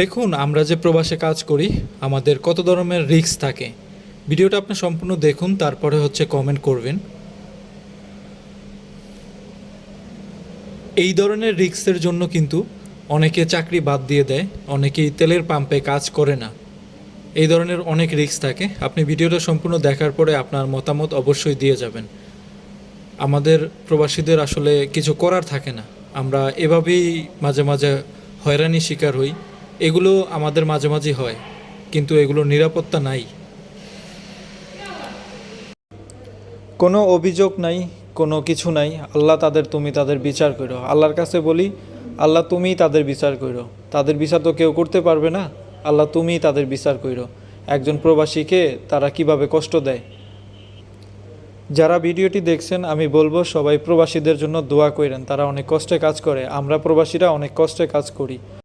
দেখুন, আমরা যে প্রবাসে কাজ করি, আমাদের কত ধরনের রিস্ক থাকে। ভিডিওটা আপনি সম্পূর্ণ দেখুন, তারপরে হচ্ছে কমেন্ট করবেন। এই ধরনের রিস্কের জন্য কিন্তু অনেকে চাকরি বাদ দিয়ে দেয়, অনেকেই তেলের পাম্পে কাজ করে না। এই ধরনের অনেক রিস্ক থাকে। আপনি ভিডিওটা সম্পূর্ণ দেখার পরে আপনার মতামত অবশ্যই দিয়ে যাবেন। আমাদের প্রবাসীদের আসলে কিছু করার থাকে না। আমরা এভাবেই মাঝে মাঝে হয়রানি শিকার হই। এগুলো আমাদের মাঝে মাঝে হয়, কিন্তু এগুলোর নিরাপত্তা নাই। কোনো অভিযোগ নাই, কোনো কিছু নাই। আল্লাহ তাদের, তুমি তাদের বিচার করো। আল্লাহর কাছে বলি, আল্লাহ তুমিই তাদের বিচার করো। তাদের বিচার তো কেউ করতে পারবে না। আল্লাহ তুমিই তাদের বিচার করো। একজন প্রবাসীকে তারা কীভাবে কষ্ট দেয়? যারা ভিডিওটি দেখছেন, আমি বলব, সবাই প্রবাসীদের জন্য দোয়া করেন। তারা অনেক কষ্টে কাজ করে। আমরা প্রবাসীরা অনেক কষ্টে কাজ করি।